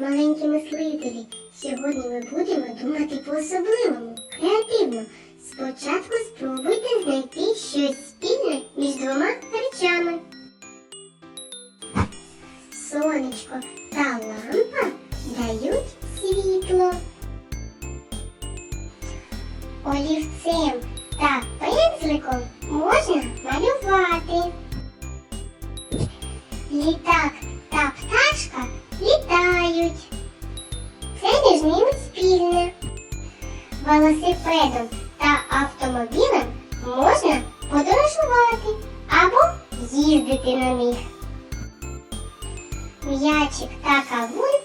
маленькі мислителі, сьогодні ми будемо думати по-особливому, креативно. Спочатку спробуйте знайти щось спільне між двома речами. Сонечко та лампа дають світло. Олівцем та пензликом можна малювати. Літак та пташка літають. Це між ними спільне. Велосипедом та автомобілем можна подорожувати або їздити на них. М'ячик та кавун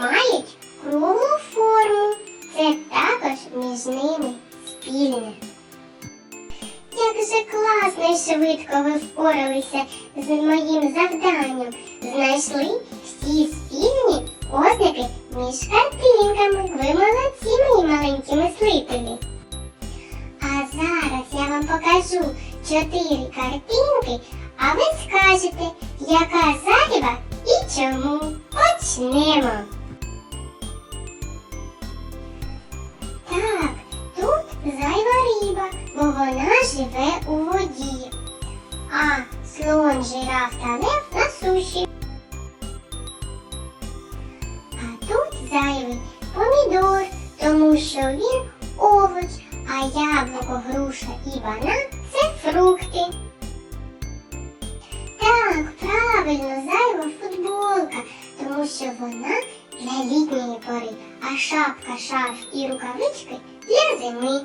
мають круглу форму. Це також між ними спільне. Як же класно і швидко ви впоралися з моїм завданням. Знайшли всі спільні ознаки між картинками. Ви молодці, мої маленькі мислителі. А зараз я вам покажу чотири картинки, а ви скажете, яка зайва і чому. Почнемо. Так, тут зайва риба, бо вона живе у воді. А слон, жираф та лев на суші. Що він овоч, а яблуко, груша і банан це фрукти. Так, правильно, зайва футболка, тому що вона для літньої пори, а шапка, шарф і рукавички для зими.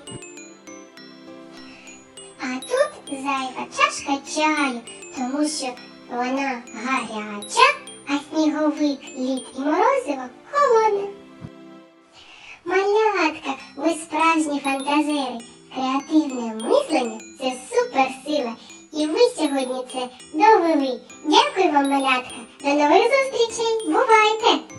А тут зайва чашка чаю, тому що вона гаряча, а сніговик, лід і морозиво холодне. фантазери, креативне мислення це суперсила. І ви сьогодні це довели. Дякую вам, малятка. До нових зустрічей. Бувайте!